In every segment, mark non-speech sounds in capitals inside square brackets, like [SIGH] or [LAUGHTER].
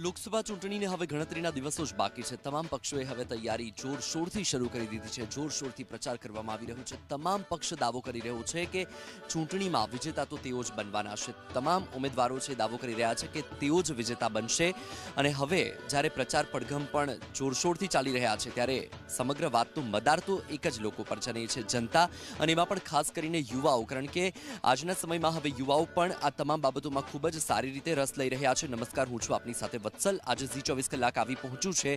લોકસભા ચૂંટણીને હવે ગણતરીના દિવસો જ બાકી છે. તમામ પક્ષોએ હવે તૈયારી જોરશોરથી શરૂ કરી દીધી છે. જોરશોરથી પ્રચાર કરવામાં આવી રહ્યો છે. તમામ પક્ષ દાવો કરી રહ્યો છે કે ચૂંટણીમાં વિજેતા તો તેઓ જ બનવાના છે. તમામ ઉમેદવારો છે દાવો કરી રહ્યા છે કે તેઓ જ વિજેતા બનશે. અને હવે જ્યારે પ્રચાર પડઘમ પણ જોરશોરથી ચાલી રહ્યા છે, ત્યારે સમગ્ર વાતનું મદાર તો એક જ લોકો પર જને છે, જનતા. અને એમાં પણ ખાસ કરીને યુવાઓ, કારણ કે આજના સમયમાં હવે યુવાઓ પણ આ તમામ બાબતોમાં ખૂબ જ સારી રીતે રસ લઈ રહ્યા છે. નમસ્કાર, હું છું આપની સાથે વત્સલ આજે ઝી ચોવીસ કલાક આવી પહોંચ્યું છે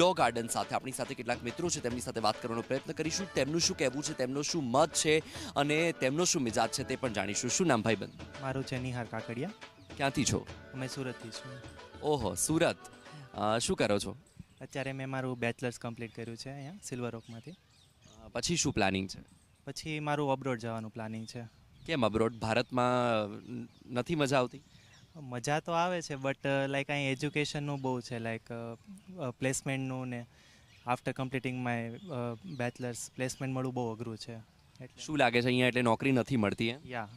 લો ગાર્ડન સાથે. આપણી સાથે કેટલાક મિત્રો છે તેમની સાથે વાત કરવાનો પ્રયત્ન કરીશું. તેમનું શું કહેવું છે તેમનો શું મત છે અને તેમનો શું મિજાજ છે તે પણ જાણીશું. શું નામ ભાઈ બંધ? મારું છે નિહાર કાકડિયા. ક્યાંથી છો? અમે સુરતથી છું. ઓહો સુરત. શું કરો છો? અત્યારે મેં મારું બેચલર્સ કમ્પ્લીટ કર્યું છે અહીંયા સિલ્વર ઓકમાંથી પછી શું પ્લાનિંગ છે? પછી મારું અબ્રોડ જવાનું પ્લાનિંગ છે. કેમ અબ્રોડ ભારતમાં નથી મજા આવતી? મજા તો આવે છે બટ લાઈક અહીં એજ્યુકેશનનું બહુ છે લાઈક પ્લેસમેન્ટનું ને after completing my bachelors placement મળવું બહુ અઘરું છે. એટલે શું લાગે છે અહીંયા એટલે નોકરી નથી મળતી યા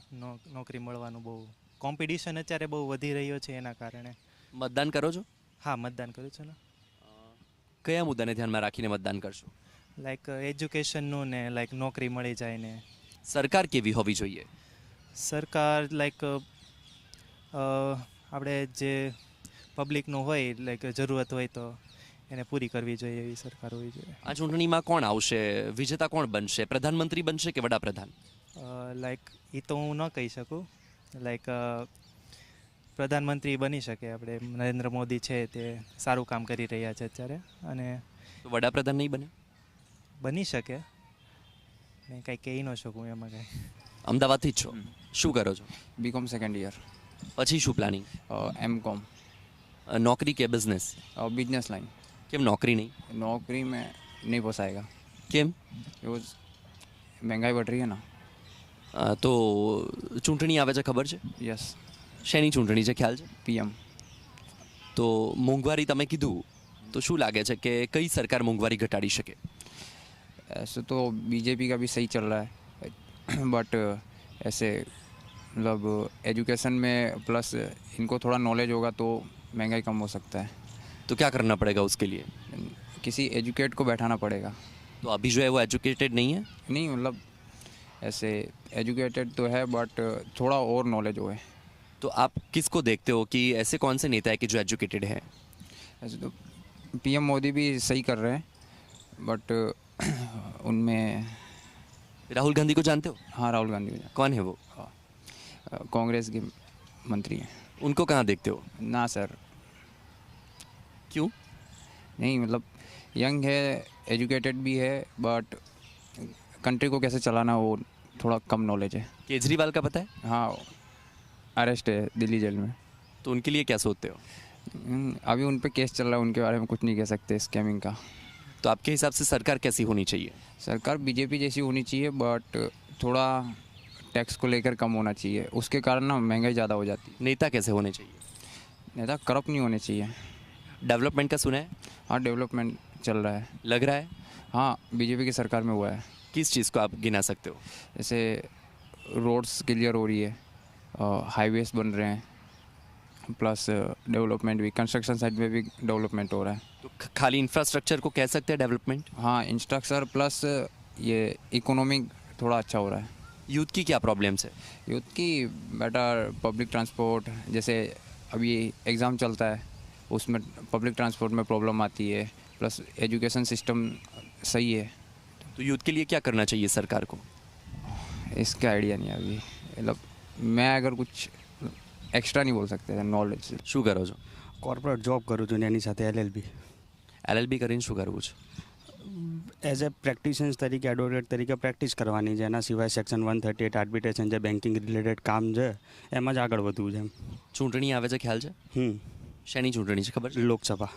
નોકરી મળવાનું બહુ કોમ્પિટિશન અત્યારે બહુ વધી રહ્યો છે એના કારણે. મતદાન કરો છો? હા મતદાન કર્યું છે ને. કયા મુદ્દાને ધ્યાનમાં રાખીને મતદાન કરશો? લાઈક એજ્યુકેશનનું ને લાઈક નોકરી મળી જાય ને. સરકાર કેવી હોવી જોઈએ? સરકાર લાઈક આપણે જે પબ્લિકનું હોય એટલે જરૂરત હોય તો એને પૂરી કરવી જોઈએ એવી સરકાર હોવી જોઈએ. આ ચૂંટણીમાં કોણ આવશે? વિજેતા કોણ બનશે? પ્રધાનમંત્રી બનશે કે વડાપ્રધાન? લાઈક એ તો હું ન કહી શકું. લાઈક પ્રધાનમંત્રી બની શકે. આપણે નરેન્દ્ર મોદી છે તે સારું કામ કરી રહ્યા છે અત્યારે. અને વડાપ્રધાન નહીં બને? બની શકે. મેં કાંઈ કહી ન શકું એમાં કંઈ. અમદાવાદથી જ છો. શું કરો છો? બીકોમ સેકન્ડ યર પછી શું પ્લાનિંગ एम कॉम નોકરી કે બિઝનેસ और बिजनेस लाइन કેમ નોકરી નહીં नौकरी में नहीं पोसाएगा કેમ बिकॉज महंगाई बढ़ रही है ना અ, તો ચૂંટણી આવે છે ખબર છે यस શેની ચૂંટણી છે ખ્યાલ છે पीएम તો મોંઘવારી તમે કીધું તો શું લાગે છે કે કઈ સરકાર મોંઘવારી ઘટાડી શકે ऐसे तो बीजेपी का भी सही चल रहा है बट ऐसे मतलब एजुकेशन में प्लस इनको थोड़ा नॉलेज होगा तो महँगाई कम हो सकता है। तो क्या करना पड़ेगा उसके लिए? किसी एजुकेट को बैठाना पड़ेगा। तो अभी जो है वो एजुकेटेड नहीं है? नहीं मतलब ऐसे एजुकेटेड तो है बट थोड़ा और नॉलेज हो है। तो आप किसको देखते हो कि ऐसे कौन से नेता है कि जो एजुकेटेड है? ऐसे तो पीएम मोदी भी सही कर रहे हैं बट [CLEARS THROAT] उनमें राहुल गांधी को जानते हो? हाँ राहुल गांधी को कौन है वो? हाँ, कांग्रेस के मंत्री हैं। उनको कहाँ देखते हो? ना सर। क्यों? नहीं मतलब यंग है एजुकेटेड भी है बट कंट्री को कैसे चलाना वो थोड़ा कम नॉलेज है। केजरीवाल का पता है? हाँ अरेस्ट है दिल्ली जेल में। तो उनके लिए क्या सोचते हो? हम्म, अभी उन पर केस चल रहा है उनके बारे में कुछ नहीं कह सकते स्कैमिंग का। तो आपके हिसाब से सरकार कैसी होनी चाहिए? सरकार बीजेपी जैसी होनी चाहिए बट थोड़ा टैक्स को लेकर कम होना चाहिए। उसके कारण ना महँगाई ज़्यादा हो जाती है। नेता कैसे होने चाहिए? नेता करप्ट नहीं होने चाहिए। डेवलपमेंट का सुना है? हाँ डेवलपमेंट चल रहा है। लग रहा है? हाँ बीजेपी की सरकार में हुआ है। किस चीज़ को आप गिना सकते हो? जैसे रोड्स क्लियर हो रही है हाईवेज बन रहे हैं प्लस डेवलपमेंट भी कंस्ट्रक्शन साइड में भी डेवलपमेंट हो रहा है। तो खाली इंफ्रास्ट्रक्चर को कह सकते हैं डेवलपमेंट? हाँ इंस्ट्रक्चर प्लस ये इकोनॉमिक थोड़ा अच्छा हो रहा है। यूथ की क्या प्रॉब्लम्स है यूथ की बेटर पब्लिक ट्रांसपोर्ट जैसे अभी एग्ज़ाम चलता है उसमें पब्लिक ट्रांसपोर्ट में प्रॉब्लम आती है प्लस एजुकेशन सिस्टम सही है तो यूथ के लिए क्या करना चाहिए सरकार को इसका आइडिया नहीं है अभी मतलब मैं अगर कुछ एक्स्ट्रा नहीं बोल सकते नॉलेज શું કરો છો કોર્પોરેટ જોબ કરું છું ને એની સાથે એલએલબી એલએલબી કરીને શું કરવું છે એઝ એ પ્રેક્ટિશન્સ તરીકે એડવોકેટ તરીકે પ્રેક્ટિસ કરવાની છે. એના સિવાય section one thirty eight arbitration જે બેન્કિંગ રિલેટેડ કામ છે એમાં જ આગળ વધવું છે ચૂંટણી આવે છે ખ્યાલ છે? હમ. શેની ચૂંટણી છે ખબર છે? લોકસભા.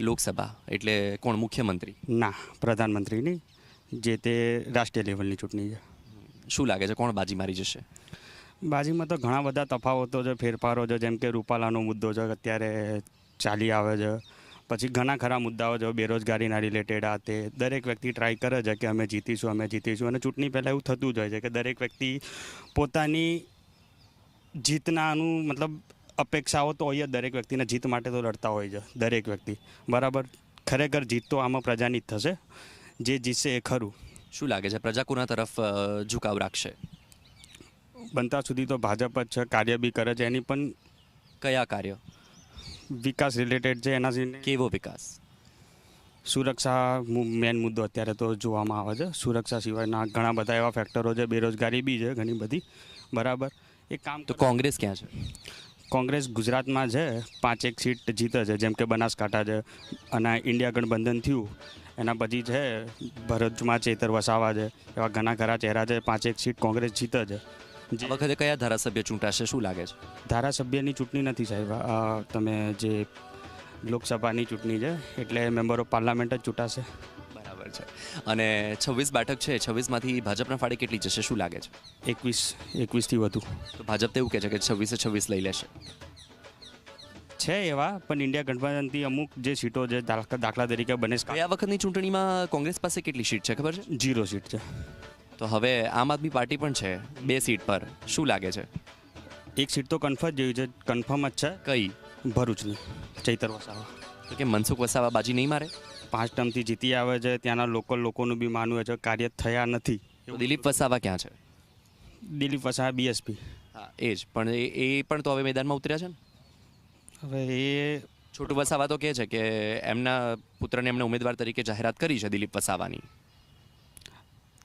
લોકસભા એટલે કોણ? મુખ્યમંત્રી? ના પ્રધાનમંત્રીની જે તે રાષ્ટ્રીય લેવલની ચૂંટણી છે. શું લાગે છે કોણ બાજી મારી જશે? બાજીમાં તો ઘણા બધા તફાવતો છે ફેરફારો છે. જેમ કે રૂપાલાનો મુદ્દો છે અત્યારે ચાલી આવે છે. પછી ઘણા ખરા મુદ્દાઓ જો બેરોજગારીના રિલેટેડ આ તે. દરેક વ્યક્તિ ટ્રાય કરે છે કે અમે જીતીશું અમે જીતીશું. અને ચૂંટણી પહેલાં એવું થતું જ હોય છે કે દરેક વ્યક્તિ પોતાની જીતનાનું મતલબ અપેક્ષાઓ તો હોય જ. દરેક વ્યક્તિને જીત માટે તો લડતા હોય છે દરેક વ્યક્તિ. બરાબર? ખરેખર જીત તો આમાં પ્રજાની જ થશે. જે જીતશે એ ખરું. શું લાગે છે? પ્રજા કોના તરફ ઝુકાવ રાખશે? બનતા સુધી તો ભાજપ જ છે કાર્ય બી કરે છે. એની પણ કયા કાર્ય? વિકાસ રિલેટેડ છે એના કેવો વિકાસ? સુરક્ષા મેન મુદ્દો અત્યારે તો જોવામાં આવે છે. સુરક્ષા સિવાયના ઘણા બધા એવા ફેક્ટરો છે બેરોજગારી બી છે ઘણી બધી. બરાબર. એ કામ તો કોંગ્રેસ ક્યાં છે? કોંગ્રેસ ગુજરાતમાં છે પાંચેક સીટ જીતે છે જેમ કે બનાસકાંઠા છે અને ઇન્ડિયા ગઠબંધન થયું. એના પછી છે ભરૂચમાં ચેતર વસાવા છે એવા ઘણા ખરા ચહેરા છે પાંચેક સીટ કોંગ્રેસ જીતે છે. આ વખતે કયા ધારાસભ્ય ચૂંટાશે? શું લાગે છે? ધારાસભ્યની ચૂંટણી નથી સાહેબ. તમે જે લોકસભાની ચૂંટણી છે એટલે મેમ્બર ઓફ પાર્લામેન્ટ જ ચૂંટાશે. બરાબર છે. અને છવ્વીસ બેઠક છે છવ્વીસમાંથી ભાજપના ફાળે કેટલી જશે? શું લાગે છે? એકવીસ એકવીસથી વધુ. તો ભાજપ તો એવું કહે છે કે છવ્વીસે છવ્વીસ લઈ લેશે. છે એવા પણ ઇન્ડિયા ગઠબંધનથી અમુક જે સીટો છે દાખલા દાખલા તરીકે બને ગયા વખતની ચૂંટણીમાં કોંગ્રેસ પાસે કેટલી સીટ છે? ખબર છે? જીરો સીટ છે. તો હવે આમ આદમી પાર્ટી પણ છે બે સીટ પર. શું લાગે છે? એક સીટ તો કન્ફર્મ જેવી છે કન્ફર્મ જ છે. કઈ? ભરૂચની ચૈતર વસાવા. તો કે મનસુખ વસાવા બાજી નહીં મારે? પાંચ ટર્મથી જીતી આવે છે ત્યાંના લોકલ લોકોનું બી માનવું છે કાર્ય થયા નથી. દિલીપ વસાવા ક્યાં છે? દિલીપ વસાવા બીએસપી હા એ જ. પણ એ એ પણ તો હવે મેદાનમાં ઉતર્યા છે ને? હવે એ છોટુ વસાવા તો કહે છે કે એમના પુત્રને એમણે ઉમેદવાર તરીકે જાહેરાત કરી છે દિલીપ વસાવાની.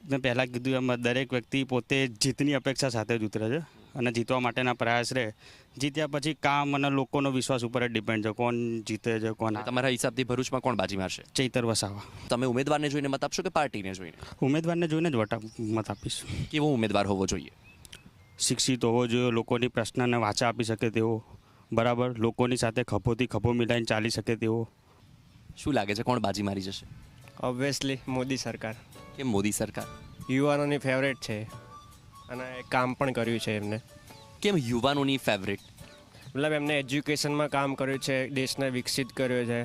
મેં પહેલાં કીધું એમ દરેક વ્યક્તિ પોતે જીતની અપેક્ષા સાથે જ ઉતરે છે અને જીતવા માટેના પ્રયાસ રહે. જીત્યા પછી કામ અને લોકોનો વિશ્વાસ ઉપર જ ડિપેન્ડ છે કોણ જીતે છે કોણ તમારા હિસાબથી ભરૂચમાં કોણ બાજી મારશે? ચૈતર વસાવા. તમે ઉમેદવારને જોઈને મત આપશો કે પાર્ટીને જોઈને? ઉમેદવારને જોઈને જ વટા મત આપીશ. કેવો ઉમેદવાર હોવો જોઈએ? શિક્ષિત હોવો જોઈએ લોકોની પ્રશ્નને વાંચા આપી શકે તેવો બરાબર લોકોની સાથે ખભોથી ખભો મિલાઈને ચાલી શકે તેવો શું લાગે છે કોણ બાજી મારી જશે? ઓબ્વિયસલી મોદી સરકાર. કે મોદી સરકાર? યુવાનોની ફેવરેટ છે. અને કામ પણ કર્યું છે એમને. કેમ યુવાનોની ફેવરેટ મતલબ એમને એજ્યુકેશનમાં કામ કર્યું છે દેશને વિકસિત કર્યો છે.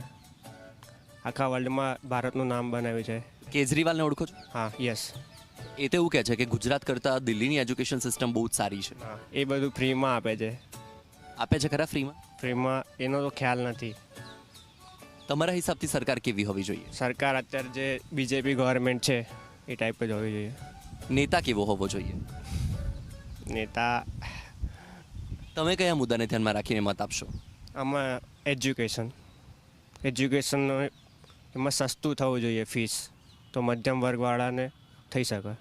આખા વર્લ્ડમાં ભારતનું નામ બનાવ્યું છે. કેજરીવાલને ઓળખો છો? હા યસ એ તો એવું કહે છે કે ગુજરાત કરતાં દિલ્હીની એજ્યુકેશન સિસ્ટમ બહુ જ સારી છે. એ બધું ફ્રીમાં આપે છે. આપે છે ખરા ફ્રીમાં ફ્રીમાં એનો તો ખ્યાલ નથી. તમારા હિસાબથી સરકાર કેવી હોવી જોઈએ? સરકાર અત્યારે જે બીજેપી ગવર્મેન્ટ છે એ ટાઈપ જ હોવી જોઈએ. નેતા કેવો હોવો જોઈએ? નેતા તમે કયા મુદ્દાને ધ્યાનમાં રાખીને મત આપશો? આમાં એજ્યુકેશન એજ્યુકેશન એમાં સસ્તું થવું જોઈએ ફીસ તો મધ્યમ વર્ગવાળાને થઈ શકે.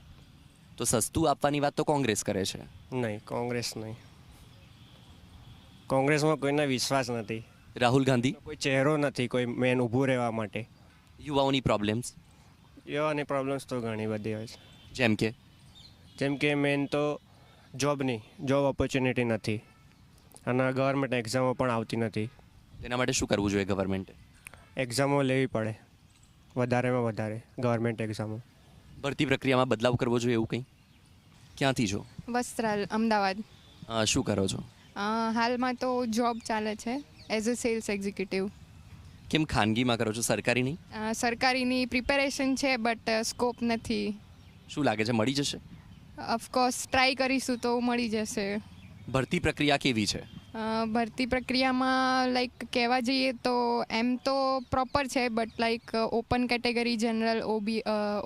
તો સસ્તું આપવાની વાત તો કોંગ્રેસ કરે છે. નહીં કોંગ્રેસ નહીં. કોંગ્રેસમાં કોઈને વિશ્વાસ નથી. રાહુલ ગાંધી? કોઈ ચહેરો નથી કોઈ મેન ઊભું રહેવા માટે. યુવાઓની પ્રોબ્લેમ્સ એવાની પ્રોબ્લેમ્સ તો ઘણી બધી હોય છે. જેમ કે? જેમ કે મેન તો જોબની જોબ ઓપોર્ચ્યુનિટી નથી. અને ગવર્મેન્ટ એક્ઝામો પણ આવતી નથી. તેના માટે શું કરવું જોઈએ ગવર્મેન્ટે એક્ઝામો લેવી પડે. વધારેમાં વધારે ગવર્મેન્ટ એક્ઝામો ભરતી પ્રક્રિયામાં બદલાવ કરવો જોઈએ એવું કંઈ? ક્યાંથી છો? વસ્ત્રાલ અમદાવાદ. શું કરો છો? હાલમાં તો જોબ ચાલે છે એઝ અ સેલ્સ એક્ઝિક્યુટિવ કેમ ખાનગીમાં કરો છો? સરકારી નહીં સરકારીની પ્રિપેરેશન છે બટ સ્કોપ નથી. શું લાગે છે મળી જશે? ઓફકોર્સ ટ્રાય કરીશું તો મળી જશે. ભરતી પ્રક્રિયા કેવી છે? ભરતી પ્રક્રિયામાં લાઈક કહેવા જઈએ તો એમ તો પ્રોપર છે but like open category general O B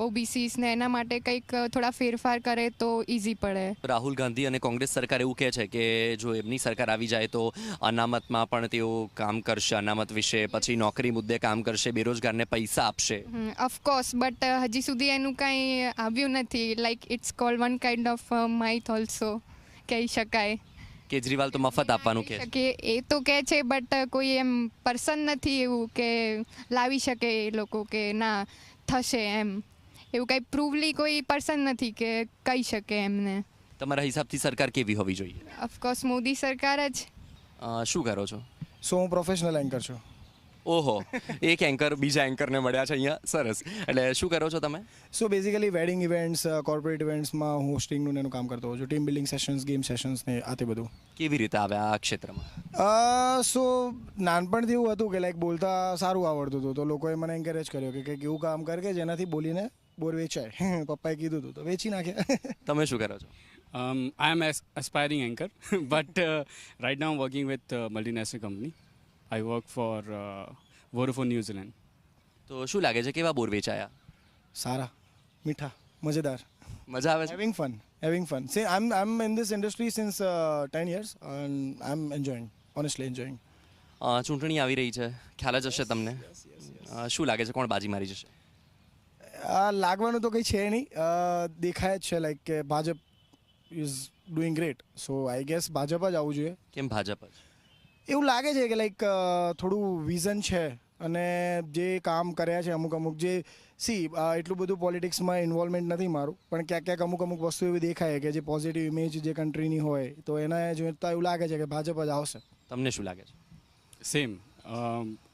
OBCs ને એના માટે કંઈક થોડા ફેરફાર કરે તો ઇઝી પડે. રાહુલ ગાંધી અને કોંગ્રેસ સરકાર એવું કહે છે કે જો એમની સરકાર આવી જાય તો અનામતમાં પણ તેઓ કામ કરશે. અનામત વિશે પછી નોકરી મુદ્દે કામ કરશે બેરોજગારને પૈસા આપશે. ઓફકોર્સ બટ હજી સુધી એનું કાંઈ આવ્યું નથી. Like it's call one kind of myth also કહી શકાય. કેજરીવાલ તો મફત આપવાનું કે કે એ તો કહે છે બટ કોઈ એમ પર્સન નથી એવું કે લાવી શકે એ લોકો કે ના થશે એમ. એવું કંઈ પ્રૂવલી કોઈ પર્સન નથી કે કહી શકે એમને. તમારા હિસાબથી સરકાર કેવી હોવી જોઈએ? ઓફકોર્સ મોદી સરકાર જ. શું કરો છો? સો હું પ્રોફેશનલ એન્કર છું. ઓહો એક એન્કર બીજા એન્કરને મળ્યા છે અહીંયા. સરસ. એટલે શું કરો છો તમે? So basically wedding events corporate ઇવેન્ટ્સમાં હોસ્ટિંગનું ને એનું કામ કરતો હોઉં છું. Team building sessions game sessions ને આ તે બધું. કેવી રીતે આવ્યા આ ક્ષેત્રમાં? સો નાનપણથી એવું હતું કે લાઈક બોલતા સારું આવડતું હતું. તો લોકોએ મને એન્કરેજ કર્યો કે કંઈક એવું કામ કર કે જેનાથી બોલીને બોર વેચાય. [LAUGHS] પપ્પાએ કીધું હતું તો વેચી નાખ્યા [LAUGHS] તમે શું કરો છો? I am as aspiring anchor but right now working with multinational I'm working work for Vodafone company. I work for Vodafone New Zealand. તો શું લાગે છે કેવા બોર વેચાયા? સારા. મીઠા. મજેદાર. મજા આવે છે? Having fun having fun say I am I am in this industry since ten years and I am enjoying honestly enjoying a, ચૂંટણી આવી રહી છે. ખ્યાલ જ હશે તમને. અ, શું લાગે છે કોણ બાજી મારી જશે? આ લાગવાનું તો કંઈ છે નહીં. અ, દેખાય જ છે લાઈક કે Bhajap is doing great so I guess Bhajap જ આવવું જોઈએ. કેમ ભાજપ જ? એવું લાગે છે કે લાઈક થોડું વિઝન છે અને જે કામ કર્યા છે અમુક અમુક જે સી એટલું બધું પોલિટિક્સમાં ઇન્વોલ્વમેન્ટ નથી મારું પણ ક્યાંક ક્યાંક અમુક અમુક વસ્તુ એવી દેખાય કે જે પોઝિટિવ ઇમેજ જે કન્ટ્રીની હોય તો એના જોતા એવું લાગે છે કે ભાજપ જ આવશે તમને શું લાગે છે सेम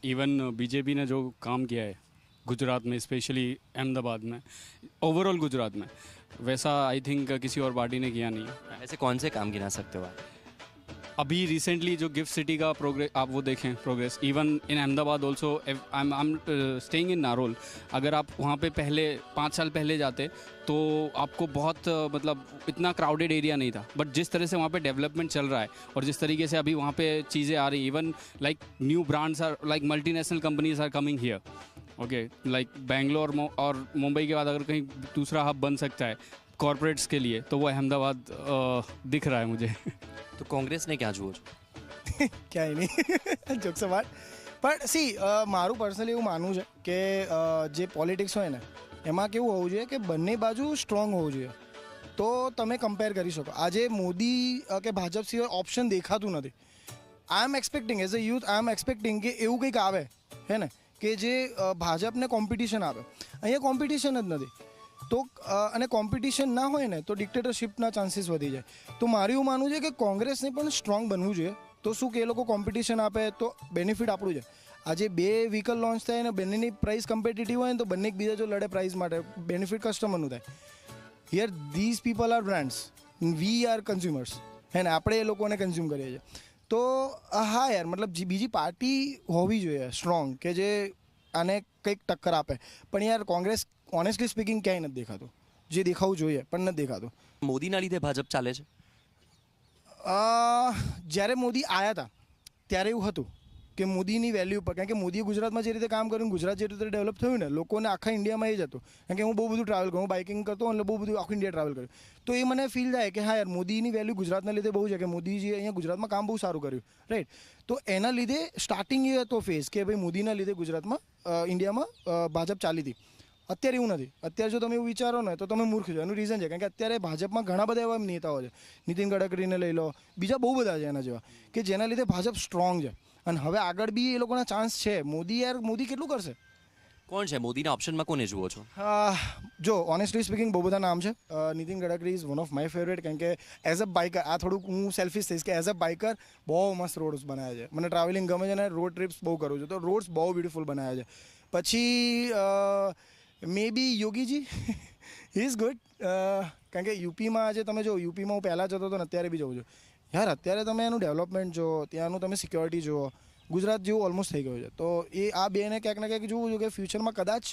इवन बीजेपी ने जो काम किया है गुजरात में स्पेशली अहमदाबाद में ओवरऑल गुजरात में वैसा आई थिंक किसी और पार्टी ने किया नहीं है ऐसे कौन से काम गिना सकते हो आप अभी रिसेंटली जो गिफ्ट सिटी का प्रोग्रेस आप वो देखें progress even in Ahmedabad also I am staying in Narol अगर आप वहाँ पे पहले, पाँच साल पहले जाते तो आपको बहुत मतलब इतना क्राउडेड एरिया नहीं था. बट जिस तरह से वहाँ पे डेवलपमेंट चल रहा है, और जिस तरीके से अभी वहाँ पे चीज़ें आ रही even like new brands are like multinational companies are coming here okay like Bangalore और मुंबई के बाद अगर कहीं दूसरा हब बन सकता है कॉरपोरेट्स के लिए तो वो अहमदाबाद अ, दिख रहा है मुझे [LAUGHS] તો કોંગ્રેસને ક્યાં જુઓ છો ક્યાંય નહીં જોક વાત પણ સી મારું પર્સનલી એવું માનવું છે કે અ, જે પોલિટિક્સ હોય ને એમાં કેવું હોવું જોઈએ કે બંને બાજુ સ્ટ્રોંગ હોવું જોઈએ તો તમે કમ્પેર કરી શકો આજે મોદી અ, કે ભાજપ સિવાય ઓપ્શન દેખાતું નથી I am expecting as a youth I am expecting કે એવું કંઈક આવે હે ને કે જે અ, ભાજપને કોમ્પિટિશન આપે અહીંયા કોમ્પિટિશન જ નથી તો અને કોમ્પિટિશન ના હોય ને, તો ડિક્ટેટરશિપના ચાન્સીસ વધી જાય. તો મારું એવું માનવું છે કે કોંગ્રેસને પણ સ્ટ્રોંગ બનવું જોઈએ. તો શું કે એ લોકો કોમ્પિટિશન આપે તો બેનિફિટ આપણું છે. આજે બે વ્હીકલ લોન્ચ થાય ને બંનેની પ્રાઇસ કમ્પિટિટિવ હોય ને, તો બંને એકબીજા જો લડે પ્રાઇસ માટે બેનિફિટ કસ્ટમરનું થાય. Here these people are brands we are consumers હે ને, આપણે એ લોકોને કન્ઝ્યુમ કરીએ છીએ. તો હા યાર, મતલબ બીજી પાર્ટી હોવી જોઈએ સ્ટ્રોંગ કે જે આને કંઈક ટક્કર આપે. પણ યાર, કોંગ્રેસ ઓનેસ્ટલી સ્પીકિંગ ક્યાંય નથી દેખાતું. જે દેખાવું જોઈએ પણ નથી દેખાતું. મોદીના લીધે ભાજપ ચાલે છે? જ્યારે મોદી આવ્યા હતા ત્યારે એવું હતું કે મોદીની વેલ્યુ પર કારણ કે મોદીએ ગુજરાતમાં જે રીતે કામ કર્યું ગુજરાત જે રીતે ડેવલપ થયું ને લોકોને આખા ઇન્ડિયામાં એ જ હતું. કારણ કે હું બહુ બધું ટ્રાવેલ કરું હું બાઇકિંગ કરતો એટલે બહુ બધું આખું ઇન્ડિયા ટ્રાવેલ કર્યું તો એ મને ફીલ થાય કે હા યાર મોદીની વેલ્યુ ગુજરાતના લીધે બહુ છે કે મોદીજીએ અહીંયા ગુજરાતમાં કામ બહુ સારું કર્યું રાઈટ તો એના લીધે સ્ટાર્ટિંગ એ હતો ફેઝ કે ભાઈ મોદીના લીધે ગુજરાતમાં ઇન્ડિયામાં ભાજપ ચાલી હતી. અત્યારે એવું નથી. અત્યારે જો તમે એવું વિચારો ને તો તમે મૂર્ખ છો. એનું રીઝન છે. કારણ કે અત્યારે ભાજપમાં ઘણા બધા એવા નેતાઓ છે. નીતિન ગડકરીને લઈ લો. બીજા બહુ બધા છે એના જેવા. કે જેના લીધે ભાજપ સ્ટ્રોંગ છે. અને હવે આગળ બી એ લોકોના ચાન્સ છે. મોદી યાર મોદી કેટલું કરશે? કોણ છે? મોદીના ઓપ્શનમાં કોને જુઓ છો? જો ઓનેસ્ટલી સ્પીકિંગ બહુ બધા નામ છે. Nitin Gadkari is one of my favourite કારણ કે એઝ અ બાઇકર આ થોડુંક હું સેલ્ફિશ થઈશ કે એઝ અ બાઇકર બહુ મસ્ત રોડ્સ બનાવ્યા છે. મને ટ્રાવેલિંગ ગમે છે અને રોડ ટ્રીપ્સ બહુ કરું છું. તો રોડ્સ બહુ બ્યુટિફુલ બનાવ્યા છે. પછી may be Yogiji is good કારણ કે યુપીમાં આજે તમે જો યુપીમાં હું પહેલાં જતો હતો ને અત્યારે બી જઉં છું. યાર, અત્યારે તમે એનું ડેવલપમેન્ટ જુઓ, ત્યાંનું તમે સિક્યોરિટી જુઓ, ગુજરાત જેવું ઓલમોસ્ટ થઈ ગયું છે. તો એ આ બેને ક્યાંક ને ક્યાંક જોવું છું કે ફ્યુચરમાં કદાચ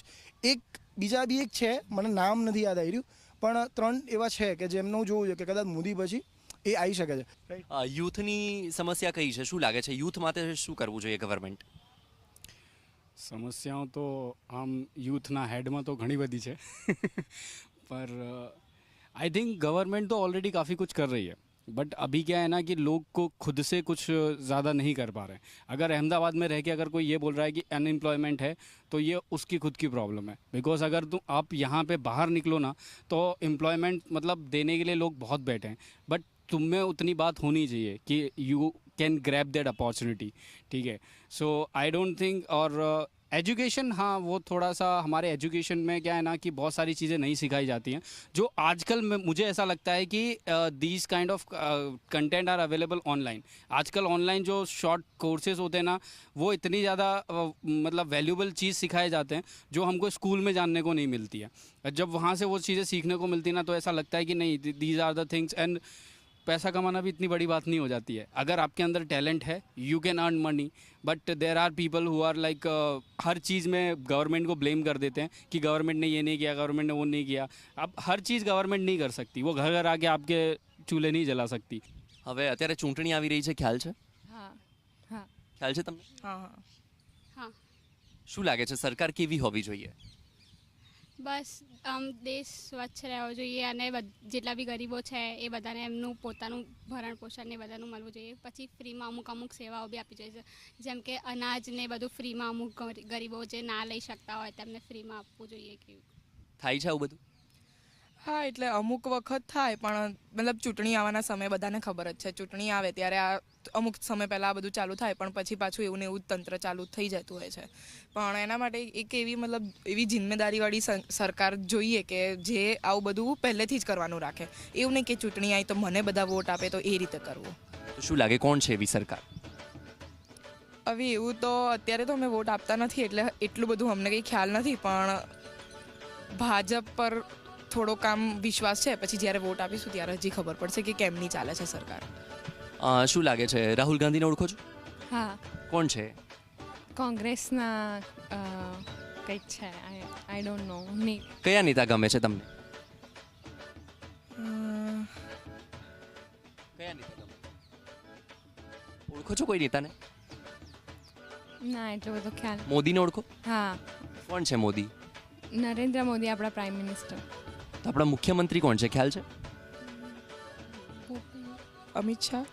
એક, બીજા બી એક છે, મને નામ નથી યાદ આવી રહ્યું, પણ ત્રણ એવા છે કે જેમનું જોવું જોઈએ કે કદાચ મોદી પછી એ આવી શકે છે. યુથની સમસ્યા કઈ છે? શું લાગે છે? યુથ માટે શું કરવું જોઈએ ગવર્મેન્ટ સમસ્યાઓ તો આમ યુથના હેડમાં તો ઘણી બધી છે [LAUGHS] पर आई थिंक गवर्नमेंट तो ऑलरेडी काफ़ी कुछ कर रही है बट अभी क्या है ना कि लोग को खुद से कुछ ज़्यादा नहीं कर पा रहे हैं अगर अहमदाबाद में रह के अगर कोई ये बोल रहा है कि अनएम्प्लॉयमेंट है तो ये उसकी खुद की प्रॉब्लम है बिकॉज अगर तुम आप यहाँ पे बाहर निकलो ना तो एम्प्लॉयमेंट मतलब देने के लिए लोग बहुत बैठे हैं बट तुम में उतनी बात होनी चाहिए कि you can grab that opportunity ठीक है? सो आई डोंट थिंक और एजुकेशन हाँ वो थोड़ा सा हमारे एजुकेशन में क्या है ना कि बहुत सारी चीज़ें नहीं सिखाई जाती हैं जो आजकल में मुझे ऐसा लगता है कि these kind of content are available online आजकल ऑनलाइन जो शॉर्ट कोर्सेज होते हैं ना वो इतनी ज़्यादा अ, मतलब वैल्यूबल चीज़ सिखाए जाते हैं जो हमको स्कूल में जानने को नहीं मिलती है। जब वहाँ से वो चीज़ें सीखने को मिलती ना तो ऐसा लगता है कि नहीं these are the things and पैसा कमाना भी इतनी बड़ी बात नहीं हो जाती है अगर आपके अंदर टैलेंट है you can earn money but there are people who are like हर चीज़ में गवर्नमेंट को ब्लेम कर देते हैं कि गवर्नमेंट ने ये नहीं किया गवर्नमेंट ने वो नहीं किया अब हर चीज़ गवर्नमेंट नहीं कर सकती वो घर घर आके आपके चूल्हे नहीं जला सकती હવે અત્યારે ચૂંટણી આવી રહી છે ખ્યાલ છે હા હા ખ્યાલ છે તમને હા હા શું લાગે છે સરકાર કેવી હોવી જોઈએ બસ, આમ દેશ સ્વચ્છ રહેવો જોઈએ અને જેટલા બી ગરીબો છે એ બધાને એમનું પોતાનું ભરણ પોષણ ને બધાનું મળવું જોઈએ. પછી ફ્રીમાં અમુક અમુક સેવાઓ બી આપવી જોઈએ. જેમ કે અનાજ ને બધું ફ્રીમાં અમુક ગરીબો જે ના લઈ શકતા હોય તેમને ફ્રીમાં આપવું જોઈએ કે થાય છે આવું બધું? હા એટલે અમુક વખત થાય પણ મતલબ ચૂંટણી આવવાના સમય બધાને ખબર જ છે. ચૂંટણી આવે ત્યારે આ અમુક સમય પહેલાં આ બધું ચાલુ થાય પણ પછી પાછું એવું ને એવું તંત્ર ચાલુ થઈ જતું હોય છે. પણ એના માટે એક એવી મતલબ એવી જિમ્મેદારીવાળી સરકાર જોઈએ કે જે આવું બધું પહેલેથી જ કરવાનું રાખે. એવું નહીં કે ચૂંટણી આવી તો મને બધા વોટ આપે તો એ રીતે કરવું. શું લાગે કોણ છે એવી સરકાર? હવે એવું તો અત્યારે તો અમે વોટ આપતા નથી એટલે એટલું બધું અમને કંઈ ખ્યાલ નથી પણ ભાજપ પર થોડો કામ વિશ્વાસ છે પછી જ્યારે વોટ આપીશું ત્યારે હજી ખબર પડશે કે કેમની ચાલે છે સરકાર. અ, શું લાગે છે? રાહુલ ગાંધીને ઓળખો છો? હા. કોણ છે? કોંગ્રેસના અ, કંઈક છે આઈ આઈ ડોન્ટ નો ની. કયા નેતા ગમે છે તમને? કયા નેતા ગમે? ઓળખો છો કોઈ નેતાને? ના એટલો બધો ખ્યાલ. મોદીને ઓળખો? હા. કોણ છે મોદી? નરેન્દ્ર મોદી આપણા પ્રાઇમ મિનિસ્ટર તો આપણા મુખ્યમંત્રી કોણ છે? ખ્યાલ છે? અમિત શાહ.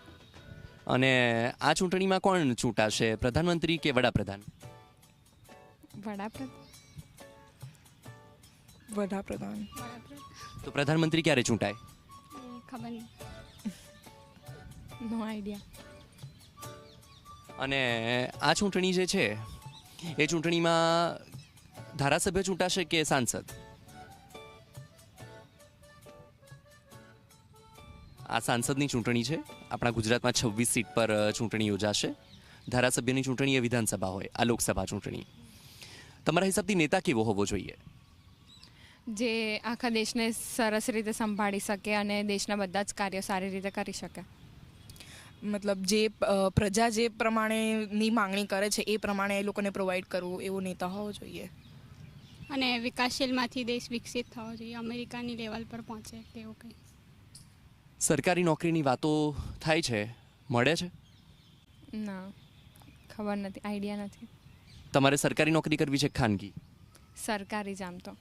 અને આ ચૂંટણીમાં કોણ ચૂંટાશે? પ્રધાનમંત્રી કે વડાપ્રધાન? વડાપ્રધાન. વડાપ્રધાન. તો પ્રધાનમંત્રી ક્યારે ચૂંટાય? ખબર નહીં. No idea. અને આ ચૂંટણી જે છે એ ચૂંટણીમાં ધારાસભ્ય ચૂંટાશે કે સાંસદ? આ સાંસદની ચૂંટણી છે. આપણા ગુજરાતમાં છવ્વીસ સીટ પર ચૂંટણી યોજાશે. ધારાસભ્યની ચૂંટણી એ વિધાનસભા હોય આ લોકસભા ચૂંટણી. તમારા હિસાબથી નેતા કેવો હોવો જોઈએ? જે આખા દેશને સરસ રીતે સંભાળી શકે અને દેશના બધા જ કાર્યો સારી રીતે કરી શકે. મતલબ જે પ્રજા જે પ્રમાણેની માંગણી કરે છે એ પ્રમાણે એ લોકોને પ્રોવાઈડ કરવું એવો નેતા હોવો જોઈએ. અને વિકાસશીલમાંથી દેશ વિકસિત થવો જોઈએ અમેરિકાની લેવલ પર પહોંચે કે એવું કંઈ? સરકારી નોકરીની વાતો થાય છે? મળે છે? ના ખબર નથી આઈડિયા નથી. તમારે સરકારી નોકરી કરવી છે ખાનગી? સરકારી જ આમ તો.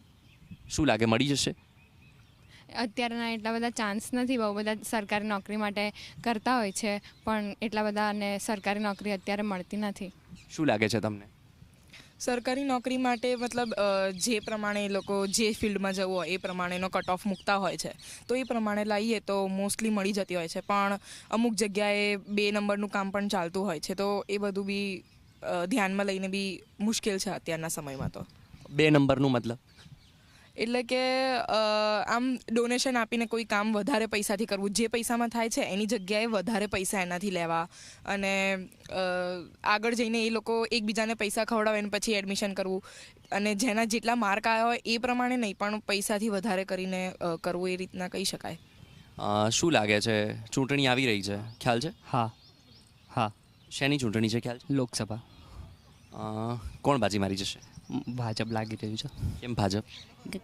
શું લાગે મળી જશે? અત્યારના એટલા બધા ચાન્સ નથી બહુ બધા સરકારી નોકરી માટે કરતા હોય છે પણ એટલા બધા અને સરકારી નોકરી અત્યારે મળતી નથી. શું લાગે છે તમને? સરકારી નોકરી માટે મતલબ જે પ્રમાણે એ લોકો જે ફિલ્ડમાં જવું હોય એ પ્રમાણેનો કટ ઓફ મૂકતા હોય છે. તો એ પ્રમાણે લાવીએ તો મોસ્ટલી મળી જતી હોય છે. પણ અમુક જગ્યાએ બે નંબરનું કામ પણ ચાલતું હોય છે. તો એ બધું બી ધ્યાનમાં લઈને બી મુશ્કેલ છે અત્યારના સમયમાં તો. બે નંબરનું મતલબ? એટલે કે આમ ડોનેશન આપીને કોઈ કામ વધારે પૈસાથી કરવું જે પૈસામાં થાય છે એની જગ્યાએ વધારે પૈસા એનાથી લેવા. અને આગળ જઈને એ લોકો એકબીજાને પૈસા ખવડાવે અને પછી એડમિશન કરવું. અને જેના જેટલા માર્ક આવ્યા હોય એ પ્રમાણે નહીં પણ પૈસાથી વધારે કરીને કરવું એ રીતના કહી શકાય. શું લાગે છે? ચૂંટણી આવી રહી છે. ખ્યાલ છે? હા. હા. શેની ચૂંટણી છે? ખ્યાલ છે? લોકસભા. કોણ બાજી મારી જશે? ભાજપ લાગી રહ્યું છે? કેમ ભાજપ?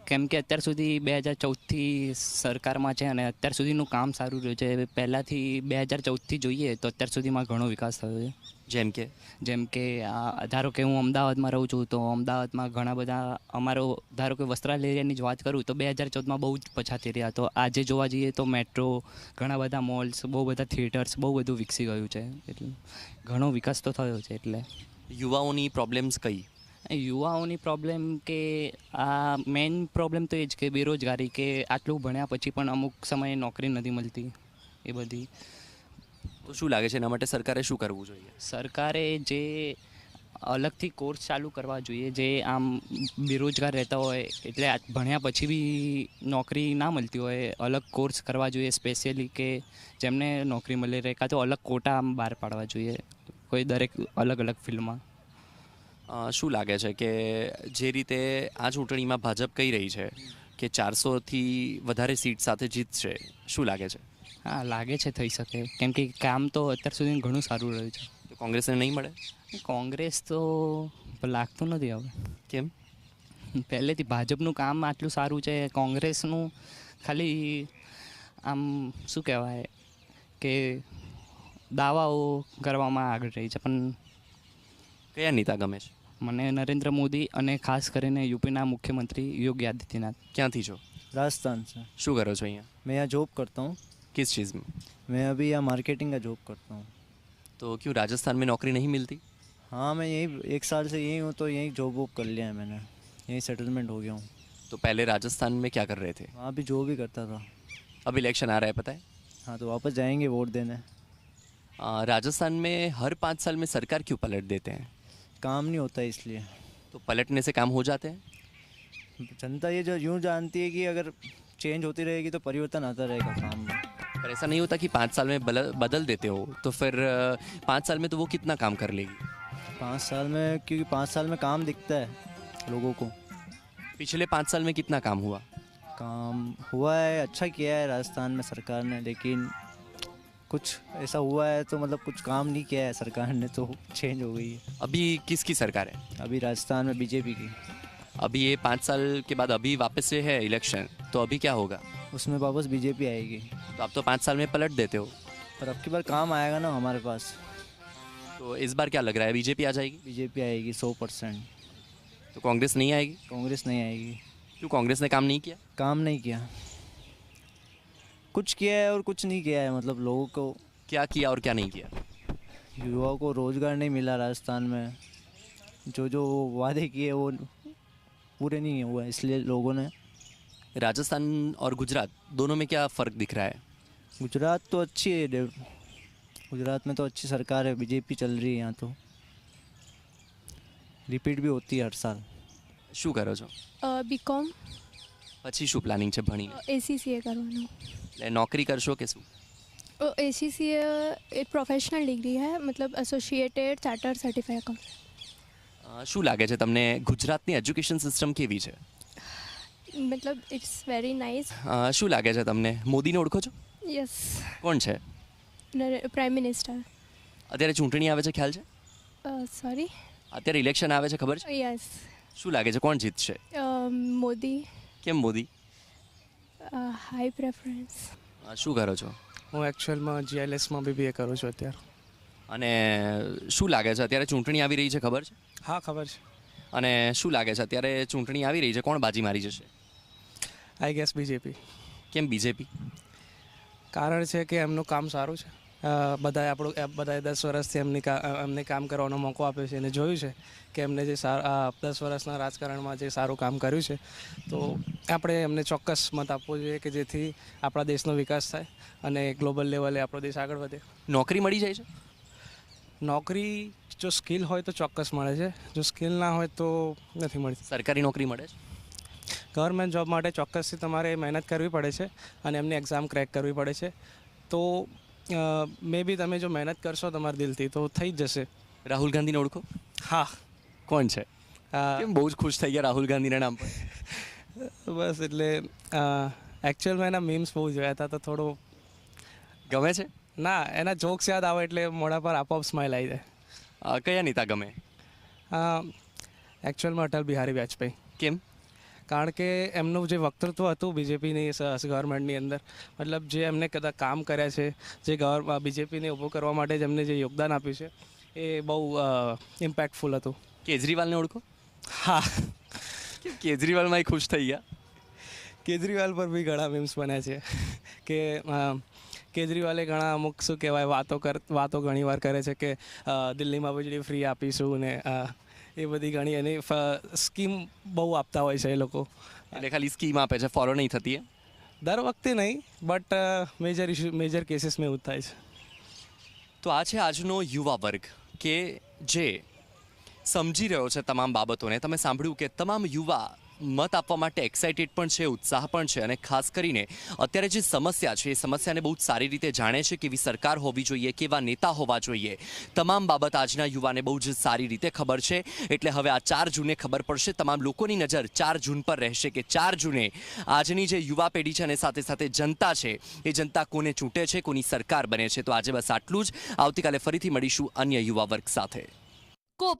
કેમ કે અત્યાર સુધી બે હજાર ચૌદથી સરકારમાં છે અને અત્યાર સુધીનું કામ સારું રહ્યું છે. પહેલાંથી બે હજાર ચૌદથી જોઈએ તો અત્યાર સુધીમાં ઘણો વિકાસ થયો છે. જેમ કે? જેમ કે ધારો કે હું અમદાવાદમાં રહું છું તો અમદાવાદમાં ઘણા બધા અમારો ધારો કે વસ્ત્રાલ એરિયાની જ વાત કરું તો બે હજાર ચૌદમાં બહુ જ પછાતી રહ્યા તો આજે જોવા જઈએ તો મેટ્રો ઘણા બધા મોલ્સ બહુ બધા થિયેટર્સ બહુ બધું વિકસી ગયું છે. એટલે ઘણો વિકાસ તો થયો છે એટલે. યુવાઓની પ્રોબ્લેમ્સ કઈ? યુવાઓની પ્રોબ્લેમ કે આ મેઇન પ્રોબ્લેમ તો એ જ કે બેરોજગારી કે આટલું ભણ્યા પછી પણ અમુક સમયે નોકરી નથી મળતી એ બધી. તો શું લાગે છે એના માટે સરકારે શું કરવું જોઈએ? સરકારે જે અલગથી કોર્સ ચાલુ કરવા જોઈએ જે આમ બેરોજગાર રહેતા હોય એટલે ભણ્યા પછી બી નોકરી ના મળતી હોય અલગ કોર્સ કરવા જોઈએ સ્પેશિયલી કે જેમને નોકરી મળી રહે કાં તો અલગ કોટા આમ બહાર પાડવા જોઈએ. કોઈ દરેક અલગ અલગ ફિલ્ડમાં શું લાગે છે કે જે રીતે આ ચૂંટણીમાં ભાજપ કહી રહી છે કે ચારસોથી વધારે સીટ સાથે જીતશે શું લાગે છે? હા લાગે છે થઈ શકે. કેમ કે કામ તો અત્યાર સુધી ઘણું સારું રહ્યું છે. તો કોંગ્રેસને નહીં મળે? કોંગ્રેસ તો લાગતું નથી હવે. કેમ? પહેલેથી ભાજપનું કામ આટલું સારું છે કોંગ્રેસનું ખાલી આમ શું કહેવાય કે દાવાઓ કરવામાં આગળ રહી છે પણ કયા નેતા ગમે છે? મને मोदी और खास कर यूपी मुख्यमंत्री योगी आदित्यनाथ क्या थी छो राजस्थान से शू करो छो અહીંયા? मैं यहाँ जॉब करता हूँ किस चीज़ में मैं अभी यहाँ मार्केटिंग का जॉब करता हूँ तो क्यों राजस्थान में नौकरी नहीं मिलती हाँ मैं यही एक साल से यहीं हूँ तो यहीं जॉब वॉब कर लिया है मैंने यहीं सेटलमेंट हो गया हूँ तो पहले राजस्थान में क्या कर रहे थे वहाँ भी जॉब ही करता था अब इलेक्शन आ रहा है पता है हाँ तो वापस जाएँगे वोट देने राजस्थान में हर पाँच साल में सरकार क्यों पलट देते हैं काम नहीं होता इसलिए। तो पलटने से काम हो जाते हैं? जनता ये जो यूँ जानती है कि अगर चेंज होती रहेगी तो परिवर्तन आता रहेगा काम में। पर ऐसा नहीं होता कि पाँच साल में बल- बदल देते हो तो फिर पाँच साल में तो वो कितना काम कर लेगी? पाँच साल में क्योंकि पाँच साल में काम दिखता है लोगों को। पिछले पाँच साल में कितना काम हुआ? काम हुआ है अच्छा किया है राजस्थान में सरकार ने लेकिन कुछ ऐसा हुआ है तो मतलब कुछ काम नहीं किया है सरकार ने तो चेंज हो गई है। अभी किसकी सरकार है? अभी राजस्थान में बीजेपी की। अभी ये पाँच साल के बाद अभी वापस से है इलेक्शन तो अभी क्या होगा? उसमें वापस बीजेपी आएगी। तो आप तो पाँच साल में पलट देते हो। पर अब की बार काम आएगा ना हमारे पास। तो इस बार क्या लग रहा है बीजेपी आ जाएगी? बीजेपी आएगी सौ परसेंट। तो कांग्रेस नहीं आएगी? कांग्रेस नहीं आएगी। क्यों कांग्रेस ने काम नहीं किया? काम नहीं किया। कुछ किया है और कुछ नहीं किया है मतलब लोगों को क्या किया और क्या नहीं किया युवाओं को रोज़गार नहीं मिला राजस्थान में जो जो वो वादे किए वो पूरे नहीं हुआ इसलिए लोगों ने राजस्थान और गुजरात दोनों में क्या फ़र्क दिख रहा है गुजरात तो अच्छी है डे- गुजरात में तो अच्छी सरकार है बीजेपी चल रही है यहाँ तो रिपीट भी होती है हर साल શું કરો છો બીકોમ પછી શું પ્લાનિંગ છે ભણીને? એસીસીએ કરવાનું. એટલે નોકરી કરશો કે શું? એસીસીએ એક પ્રોફેશનલ ડિગ્રી હે મતલબ એસોસિએટેડ ચાર્ટર સર્ટિફાઈ શું લાગે છે તમને ગુજરાતની એજ્યુકેશન સિસ્ટમ કેવી છે? મતલબ ઇટ્સ વેરી નાઇસ શું લાગે છે તમને? મોદીને ઓળખો છો? યસ કોણ છે? પ્રાઇમ મિનિસ્ટર અત્યારે ચૂંટણી આવે છે ખ્યાલ છે? સોરી અત્યારે ઇલેક્શન આવે છે ખબર છે? યસ શું લાગે છે કોણ જીતશે? મોદી. કેમ મોદી? હાઈ પ્રેફરન્સ શું કરો છો? હું એકચ્યુઅલમાં જીએલએસમાં બીબીએ કરું છું અત્યારે. અને શું લાગે છે? અત્યારે ચૂંટણી આવી રહી છે ખબર છે? હા ખબર છે. અને શું લાગે છે? અત્યારે ચૂંટણી આવી રહી છે કોણ બાજી મારી જશે? આઈ ગેસ બીજેપી કેમ બીજેપી કારણ છે કે એમનું કામ સારું છે. બધાએ આપણું બધાએ દસ વર્ષથી એમની એમને કામ કરવાનો મોકો આપ્યો છે. અને જોયું છે કે એમને જે સાર દસ વર્ષના રાજકારણમાં જે સારું કામ કર્યું છે. તો આપણે એમને ચોક્કસ મત આપવો જોઈએ કે જેથી આપણા દેશનો વિકાસ થાય અને ગ્લોબલ લેવલે આપણો દેશ આગળ વધે. નોકરી મળી જાય છે? નોકરી જો સ્કિલ હોય તો ચોક્કસ મળે છે. જો સ્કિલ ના હોય તો નથી મળતી. સરકારી નોકરી મળે છે? ગવર્મેન્ટ જોબ માટે ચોક્કસથી તમારે મહેનત કરવી પડે છે અને એમની એક્ઝામ ક્રેક કરવી પડે છે. તો મે બી તમે જો મહેનત કરશો તમારા દિલથી તો થઈ જ જશે. રાહુલ ગાંધીને ઓળખો? હા. કોણ છે? કેમ બહુ જ ખુશ થઈ ગયા રાહુલ ગાંધીના નામ પર? [LAUGHS] બસ એટલે એકચ્યુઅલમાં એના મીમ્સ બહુ જોયા હતા તો થોડું ગમે છે? ના એના જોક્સ યાદ આવે એટલે મોઢા પર આપોઆપ સ્માઇલ આવી જાય. કયા નેતા ગમે? એકચ્યુઅલમાં અટલ બિહારી વાજપેયી. કેમ? કારણ કે એમનું જે વક્તૃત્વ હતું બીજેપીની ગવર્મેન્ટની અંદર મતલબ જે એમને કદાચ કામ કર્યા છે જે ગવર બીજેપીને ઊભો કરવા માટે જેમને જે યોગદાન આપ્યું છે એ બહુ ઇમ્પેક્ટફુલ હતું. કેજરીવાલને ઓળખો? હા. કેજરીવાલમાં એ ખુશ થઈ ગયા? કેજરીવાલ પર બી ઘણા મીમ્સ બન્યા છે. કે કેજરીવાલે ઘણા અમુક શું કહેવાય વાતો કર વાતો ઘણીવાર કરે છે કે દિલ્હીમાં વીજળી ફ્રી આપીશું ને એ બધી ઘણી એની સ્કીમ બહુ આપતા હોય છે એ લોકો. એટલે ખાલી સ્કીમ આપે છે ફોલો નહીં થતી એ દર વખતે નહીં બટ મેજર ઇશ્યુ મેજર કેસીસમાં એવું જ થાય છે. તો આ છે આજનો યુવા વર્ગ કે જે સમજી રહ્યો છે તમામ બાબતોને. તમે સાંભળ્યું કે તમામ યુવા મત આપવા માટે એક્સાઇટેડ પણ છે, ઉત્સાહ પણ છે અને ખાસ કરીને અત્યારે જે સમસ્યા છે, એ સમસ્યાને બહુ જ સારી રીતે જાણે છે કેવી સરકાર હોવી જોઈએ કેવા નેતા હોવા જોઈએ. તમામ બાબત આજના યુવાને બહુ જ સારી રીતે ખબર છે. એટલે હવે આ ચાર જૂને ખબર પડશે. તમામ લોકોની નજર ચાર જૂન પર રહેશે કે ચાર જૂને આજની જે યુવા પેઢી છે અને સાથે સાથે જનતા છે, એ જનતા કોને ચૂંટે છે, કોની સરકાર બને છે. તો આજે બસ આટલું જ. આવતીકાલે ફરીથી મળીશું અન્ય યુવા વર્ગ સાથે. કો